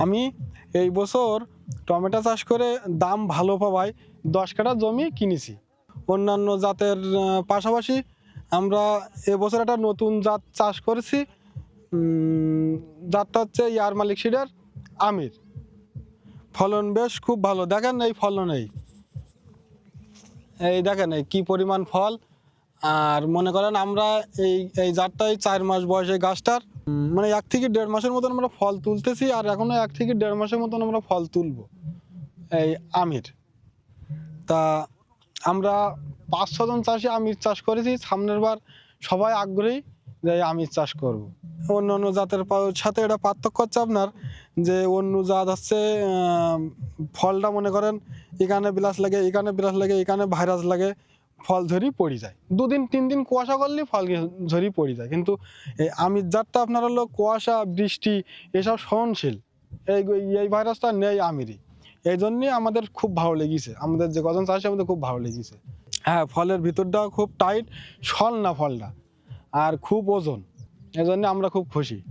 আমি এই বছর টমেটো চাষ করে দাম ভালো পাওয়ায় দশ কাঠা জমি কিনেছি। অন্যান্য জাতের পাশাপাশি আমরা এবছর একটা নতুন জাত চাষ করেছি। জাতটা হচ্ছে ইয়ার মালিক সিডার আমির। ফলন বেশ খুব ভালো। দেখেন এই ফলন। এই এই দেখেন এই কী পরিমাণ ফল। আর মনে করেন আমরা এই এই জাতটাই চার মাস বয়সে গাছটার মানে এক থেকে দেড় মাসের মতন আমরা ফল তুলতেছি আর এখনও এক থেকে দেড় মাসের মতন আমরা ফল তুলব, এই আমির তা আমরা পাঁচ ছজন চাষি আমির চাষ করেছি, সামনের বার সবাই আগ্রহী যে আমির চাষ করব। অন্য অন্য জাতের সাথে এটা পার্থক্য হচ্ছে আপনার যে অন্য জাত হচ্ছে ফলটা মনে করেন এখানে বিলাস লাগে, এখানে বিলাস লাগে, এখানে ভাইরাস লাগে ফল ঝরি পড়ে যায়। দুদিন তিন দিন কুয়াশা করলে ফল ঝরি পড়ে যায়। কিন্তু আমির জাতটা আপনার হলো কুয়াশা, বৃষ্টি, এসব সহনশীল। এই এই ভাইরাসটা নেই আমিরই। এই জন্যই আমাদের খুব ভালো লেগেছে। আমাদের যে কজন চাষি, আমাদের খুব ভালো লেগেছে। হ্যাঁ ফলের ভিতরটা খুব টাইট সল না ফলটা। আর খুব ওজন। এই জন্য আমরা খুব খুশি।